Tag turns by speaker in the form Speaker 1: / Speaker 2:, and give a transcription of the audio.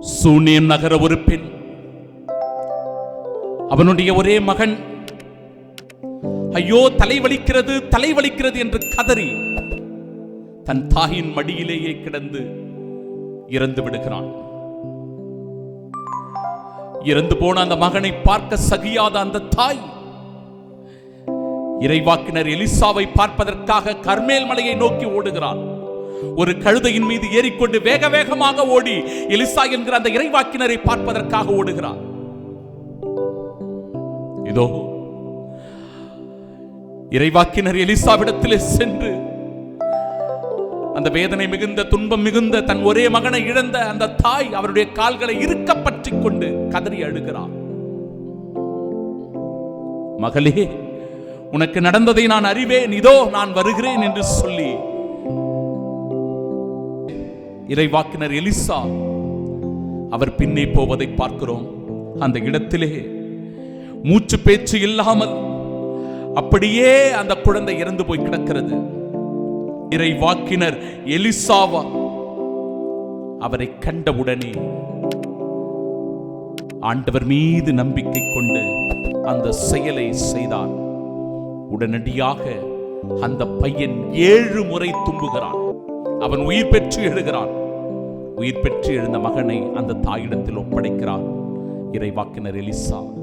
Speaker 1: சூனியன் நகர ஒரு பெண் அவனுடைய ஒரே மகன். ஐயோ தலை வலிக்கிறது தலை வலிக்கிறது என்று கதறி தன் தாயின் மடியிலேயே கிடந்து இறந்து விடுகிறான். இறந்து போன அந்த மகனை பார்க்க சகியாத அந்த தாய். இறைவாக்கினர் எலிசாவை பார்ப்பதற்காக கர்மேல் மலையை நோக்கி ஓடுகிறார் ஒரு கழுதையின் மீது ஏறிக்கொண்டு வேக வேகமாக ஓடி எலிசா என்கிற அந்த இறைவாக்கினரை பார்ப்பதற்காக ஓடுகிறார். இதோ இறைவாக்கினர் எலிசாவிடத்திலே சென்று அந்த வேதனை மிகுந்த துன்பம் மிகுந்த தன் ஒரே மகனை இழந்த அந்த தாய் அவருடைய கால்களை இருக்க பற்றி கொண்டு கதறி அழுகிறார். மகளே உனக்கு நடந்ததை நான் அறிவேன். இதோ நான் வருகிறேன் என்று சொல்லி இறைவாக்கினர் எலிசா அவர் பின்னே போவதை பார்க்கிறோம். அந்த இடத்திலே மூச்சு பேச்சு இல்லாமல் அப்படியே அந்த குழந்தை இறந்து போய் கிடக்கிறது. இறைவாக்கினர் எலிசாவா அவரை கண்டவுடனே ஆண்டவர் மீது நம்பிக்கை கொண்டு அந்த செயலை செய்தார். உடனடியாக அந்த பையன் ஏழு முறை தும்புகிறான். அவன் உயிர் பெற்று எழுகிறான். உயிர் பெற்று எழுந்த மகனை அந்த தாயிடத்தில் ஒப்படைக்கிறான். இறைவாக்கினர் எலிசா